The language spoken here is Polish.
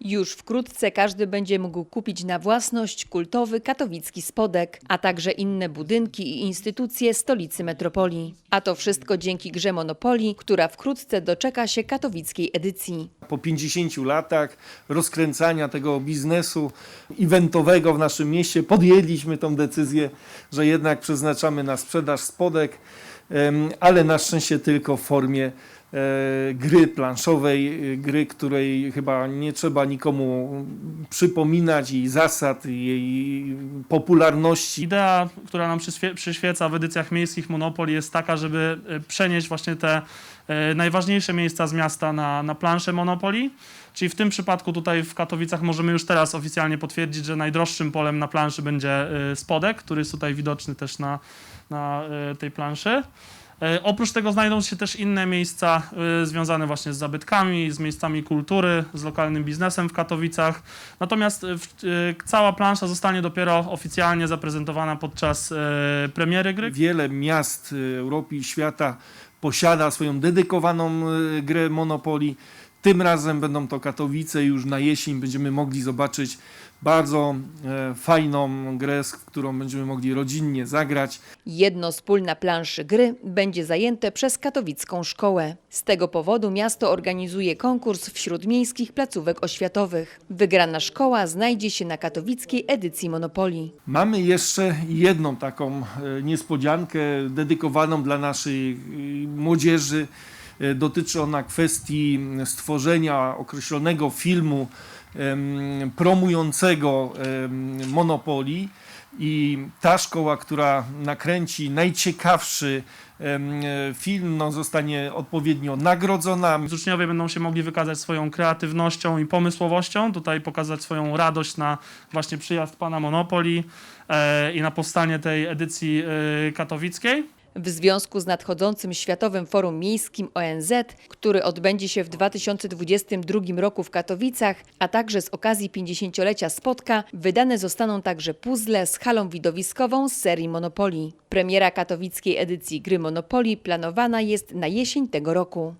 Już wkrótce każdy będzie mógł kupić na własność kultowy katowicki spodek, a także inne budynki i instytucje stolicy metropolii. A to wszystko dzięki grze Monopolii, która wkrótce doczeka się katowickiej edycji. Po 50 latach rozkręcania tego biznesu eventowego w naszym mieście podjęliśmy tą decyzję, że jednak przeznaczamy na sprzedaż spodek, ale na szczęście tylko w formie gry planszowej, e, gry, której chyba nie trzeba nikomu przypominać jej zasad, jej popularności. Idea, która nam przyświe- przyświeca w edycjach miejskich Monopoli jest taka, żeby e, przenieść właśnie te e, najważniejsze miejsca z miasta na, na planszę Monopoli. Czyli w tym przypadku tutaj w Katowicach możemy już teraz oficjalnie potwierdzić, że najdroższym polem na planszy będzie e, spodek, który jest tutaj widoczny też na, na e, tej planszy. E, Oprócz tego znajdą się też inne miejsca e, związane właśnie z zabytkami, z miejscami kultury, z lokalnym biznesem w Katowicach. Natomiast e, cała plansza zostanie dopiero oficjalnie zaprezentowana podczas premiery gry. Wiele miast Europy i świata posiada swoją dedykowaną grę Monopoly. Tym razem będą to Katowice. Już na jesień będziemy mogli zobaczyć bardzo e, fajną grę, z którą będziemy mogli rodzinnie zagrać. Jedno z pól na planszy gry będzie zajęte przez katowicką szkołę. Z tego powodu miasto organizuje konkurs wśród miejskich placówek oświatowych. Wygrana szkoła znajdzie się na katowickiej edycji Monopolii. Mamy jeszcze jedną taką e, niespodziankę dedykowaną dla naszej e, młodzieży. E, Dotyczy ona kwestii stworzenia określonego filmu promującego em, Monopolii i ta szkoła, która nakręci najciekawszy film, no, zostanie odpowiednio nagrodzona. Uczniowie będą się mogli wykazać swoją kreatywnością i pomysłowością, tutaj pokazać swoją radość na właśnie przyjazd pana Monopoli e, i na powstanie tej edycji e, katowickiej. W związku z nadchodzącym Światowym Forum Miejskim ONZ, który odbędzie się w 2022 roku w Katowicach, a także z okazji 50-lecia Spotka, wydane zostaną także puzzle z halą widowiskową z serii Monopolii. Premiera katowickiej edycji gry Monopolii planowana jest na jesień tego roku.